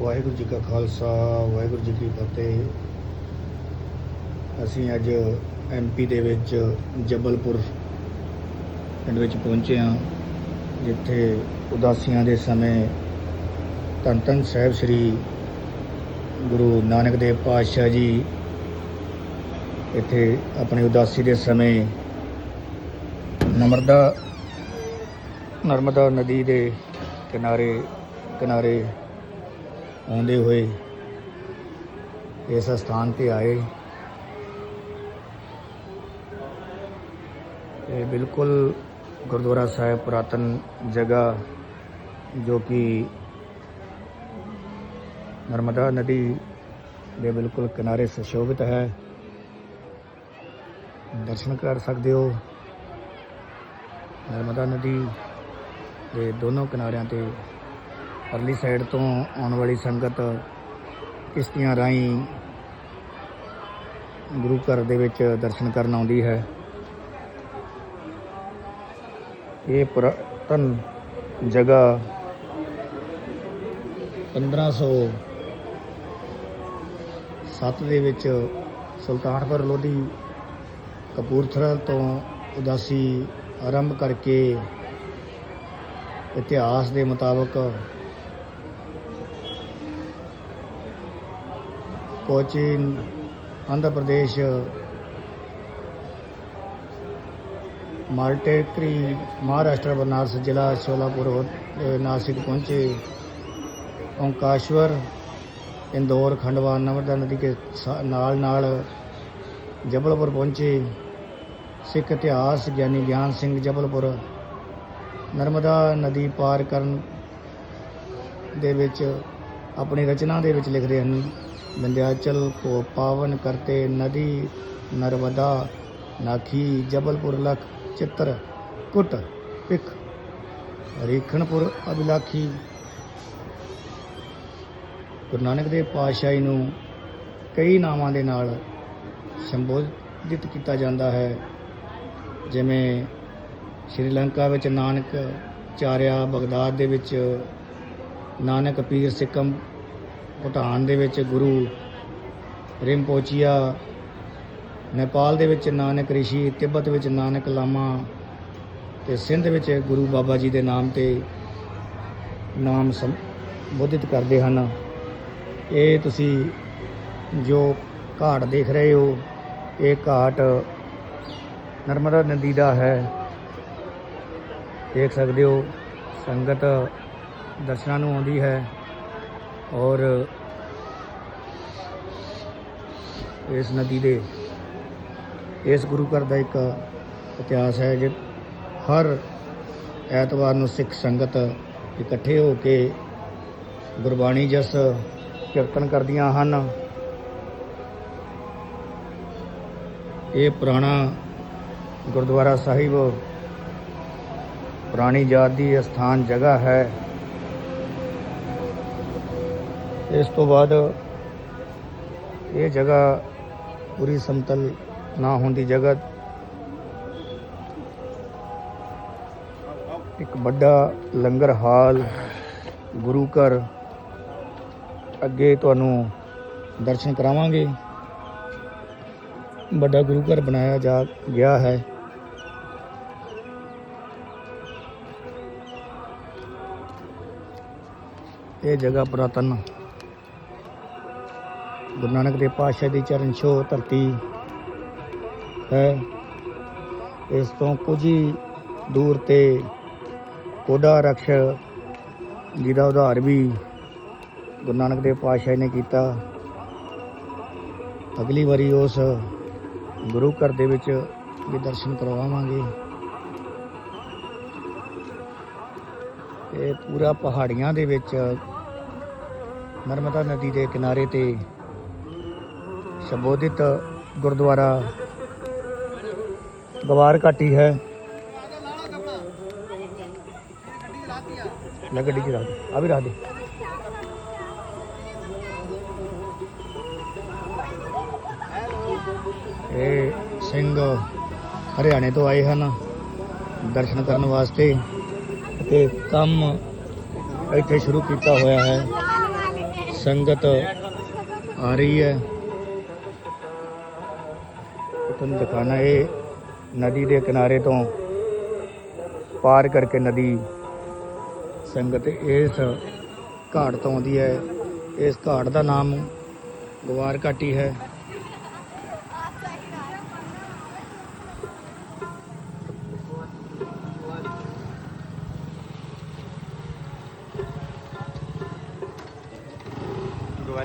ਵਾਹਿਗੁਰੂ ਜੀ ਕਾ ਖਾਲਸਾ, ਵਾਹਿਗੁਰੂ ਜੀ ਕੀ ਫਤਿਹ। ਅਸੀਂ ਅੱਜ ਐਮਪੀ ਦੇ ਵਿੱਚ ਜਬਲਪੁਰ ਪਿੰਡ ਵਿੱਚ ਪਹੁੰਚੇ ਹਾਂ, ਜਿੱਥੇ ਉਦਾਸੀਆਂ ਦੇ ਸਮੇਂ ਧੰਨ ਧੰਨ ਸਾਹਿਬ ਸ੍ਰੀ ਗੁਰੂ ਨਾਨਕ ਦੇਵ ਪਾਤਸ਼ਾਹ ਜੀ ਇੱਥੇ ਆਪਣੀ ਉਦਾਸੀ ਦੇ ਸਮੇਂ ਨਰਮਦਾ ਨਰਮਦਾ ਨਦੀ ਦੇ ਕਿਨਾਰੇ ਕਿਨਾਰੇ ਆਉਂਦੇ ਹੋਏ ਇਸ ਸਥਾਨ ਤੇ ਆਏ। ਇਹ ਬਿਲਕੁਲ ਗੁਰਦੁਆਰਾ ਸਾਹਿਬ ਪੁਰਾਤਨ ਜਗ੍ਹਾ ਜੋ ਕਿ ਨਰਮਦਾ ਨਦੀ ਦੇ ਬਿਲਕੁਲ ਕਿਨਾਰੇ ਸੁਸ਼ੋਭਿਤ ਹੈ। ਦਰਸ਼ਨ ਕਰ ਸਕਦੇ ਹੋ। ਨਰਮਦਾ ਨਦੀ ਦੇ ਦੋਨੋਂ ਕਿਨਾਰਿਆਂ ਤੇ ਪਰਲੀ ਸਾਈਡ ਤੋਂ ਆਉਣ ਵਾਲੀ ਸੰਗਤ ਕਿਸ਼ਤੀਆਂ ਰਾਹੀਂ ਗੁਰੂ ਘਰ ਦੇ ਵਿੱਚ ਦਰਸ਼ਨ ਕਰਨ ਆਉਂਦੀ ਹੈ। ਇਹ ਪੁਰਾਤਨ ਜਗ੍ਹਾ 1507 ਦੇ ਵਿੱਚ ਸੁਲਤਾਨਪੁਰ ਲੋਧੀ ਕਪੂਰਥਲਾ ਤੋਂ ਉਦਾਸੀ ਆਰੰਭ ਕਰਕੇ ਇਤਿਹਾਸ ਦੇ ਮੁਤਾਬਕ ਕੋਚੀਨ, ਆਂਧਰਾ ਪ੍ਰਦੇਸ਼ ਮਾਲਟੇਕਰੀ ਮਹਾਰਾਸ਼ਟਰ, ਬਨਾਰਸ ਜ਼ਿਲ੍ਹਾ, ਸ਼ੋਲਾਪੁਰ ਨਾਸਿਕ ਪਹੁੰਚੇ। ਓੰਕਾਸ਼ਵਰ ਇੰਦੌਰ, ਖੰਡਵਾ, ਨਰਮਦਾ ਨਦੀ ਦੇ ਨਾਲ ਨਾਲ ਜਬਲਪੁਰ ਪਹੁੰਚੇ। ਸਿੱਖ ਇਤਿਹਾਸ ਗਿਆਨੀ ਗਿਆਨ ਸਿੰਘ ਜਬਲਪੁਰ, ਨਰਮਦਾ ਨਦੀ ਪਾਰ ਕਰਨ ਦੇ ਵਿੱਚ ਆਪਣੀ ਰਚਨਾ ਦੇ ਵਿੱਚ ਲਿਖਦੇ ਹਨ। ਵਿੰਧਿਆਚਲ ਕੋ ਪਾਵਨ ਕਰਤੇ ਨਦੀ ਨਰਮਦਾ ਨਾਖੀ ਜਬਲਪੁਰ ਲਖ ਚਿੱਤਰ ਕੁਟ ਪਿਖ ਰੀਖਣਪੁਰ ਅਬਿਲਾਖੀ ਗੁਰੂ ਨਾਨਕ ਦੇਵ ਪਾਤਸ਼ਾਹੀ ਨੂੰ ਕਈ ਨਾਵਾਂ ਦੇ ਨਾਲ ਸੰਬੋਧਿਤ ਕੀਤਾ ਜਾਂਦਾ ਹੈ ਜਿਵੇਂ ਸ਼੍ਰੀਲੰਕਾ ਵਿੱਚ ਨਾਨਕ ਚਾਰਿਆ ਬਗਦਾਦ ਦੇ ਵਿੱਚ ਨਾਨਕ ਪੀਰ ਸਿੱਕਮ ਭੂਟਾਨ ਦੇ ਵਿੱਚ ਗੁਰੂ ਰਿੰਪੋਚੀਆ, ਨੇਪਾਲ ਦੇ ਵਿੱਚ ਨਾਨਕ ਰਿਸ਼ੀ, ਤਿੱਬਤ ਵਿੱਚ ਨਾਨਕ ਲਾਮਾ ਤੇ ਸਿੰਧ ਵਿੱਚ ਗੁਰੂ ਬਾਬਾ ਜੀ ਦੇ ਨਾਮ ਤੇ ਨਾਮ ਸੰਬੋਧਿਤ ਕਰਦੇ ਹਨ। ਇਹ ਤੁਸੀਂ ਜੋ ਘਾਟ ਦੇਖ ਰਹੇ ਹੋ, ਇਹ ਘਾਟ ਨਰਮਦਾ ਨਦੀ ਦਾ ਹੈ। ਦੇਖ ਸਕਦੇ ਹੋ, ਸੰਗਤ ਦਰਸ਼ਨਾਂ ਨੂੰ ਆਉਂਦੀ ਹੈ। ਔਰ ਇਸ ਨਦੀ ਦੇ, ਇਸ ਗੁਰੂ ਘਰ ਦਾ ਇੱਕ ਇਤਿਹਾਸ ਹੈ ਜੇ, ਹਰ ਐਤਵਾਰ ਨੂੰ ਸਿੱਖ ਸੰਗਤ ਇਕੱਠੇ ਹੋ ਕੇ ਗੁਰਬਾਣੀ ਜਸ ਕੀਰਤਨ ਕਰਦੀਆਂ ਹਨ। ਇਹ ਪੁਰਾਣਾ ਗੁਰਦੁਆਰਾ ਸਾਹਿਬ ਪੁਰਾਣੀ ਜਾਤ ਦੀ ਸਥਾਨ ਜਗ੍ਹਾ ਹੈ। ਇਸ ਤੋਂ ਬਾਅਦ ਇਹ ਜਗ੍ਹਾ ਪੂਰੀ ਸਮਤਲ ਨਾ ਹੋਣ ਦੀ ਜਗ੍ਹਾ ਇੱਕ ਵੱਡਾ ਲੰਗਰ ਹਾਲ, ਗੁਰੂ ਘਰ। ਅੱਗੇ ਤੁਹਾਨੂੰ ਦਰਸ਼ਨ ਕਰਾਵਾਂਗੇ। ਵੱਡਾ ਗੁਰੂ ਘਰ ਬਣਾਇਆ ਜਾ ਗਿਆ ਹੈ। ਇਹ ਜਗ੍ਹਾ ਪੁਰਾਤਨ ਗੁਰੂ ਨਾਨਕ ਦੇਵ ਪਾਤਸ਼ਾਹ ਦੀ ਚਰਨ ਛੋਹ ਧਰਤੀ ਹੈ। ਇਸ ਤੋਂ ਕੁਝ ਹੀ ਦੂਰ ਤੇ ਕੋਡਾ ਰਕਸ਼ ਜਿਹਦਾ ਉਧਾਰ ਵੀ ਗੁਰੂ ਨਾਨਕ ਦੇਵ ਪਾਤਸ਼ਾਹ ਨੇ ਕੀਤਾ। ਅਗਲੀ ਵਾਰੀ ਉਸ ਗੁਰੂ ਘਰ ਦੇ ਵਿੱਚ ਵੀ ਦਰਸ਼ਨ ਕਰਵਾਵਾਂਗੇ। ਇਹ ਪੂਰਾ ਪਹਾੜੀਆਂ ਦੇ ਵਿੱਚ ਨਰਮਦਾ ਨਦੀ ਦੇ ਕਿਨਾਰੇ ਤੇ ਸੰਬੋਧਿਤ ਗੁਰਦੁਆਰਾ ਗਵਾਰ ਘਾਟੀ ਹੈ। ਲੈ ਗੱਡੀ ਚ ਰੱਖ ਦੇ, ਆ ਵੀ ਰੱਖ ਦੇ। ਇਹ ਸਿੰਘ ਹਰਿਆਣੇ ਤੋਂ ਆਏ ਹਨ ਦਰਸ਼ਨ ਕਰਨ ਵਾਸਤੇ ਤੇ ਕੰਮ ਇੱਥੇ ਸ਼ੁਰੂ ਕੀਤਾ ਹੋਇਆ ਹੈ। ਸੰਗਤ ਆ ਰਹੀ ਹੈ। ਤੁਹਾਨੂੰ ਦਿਖਾਣਾ ਇਹ ਨਦੀ ਦੇ ਕਿਨਾਰੇ ਤੋਂ ਪਾਰ ਕਰਕੇ ਨਦੀ ਸੰਗਤ ਇਸ ਘਾਟ ਤੋਂ ਆਉਂਦੀ ਹੈ। ਇਸ ਘਾਟ ਦਾ ਨਾਮ ਗਵਾਰ ਘਾਟੀ ਹੈ।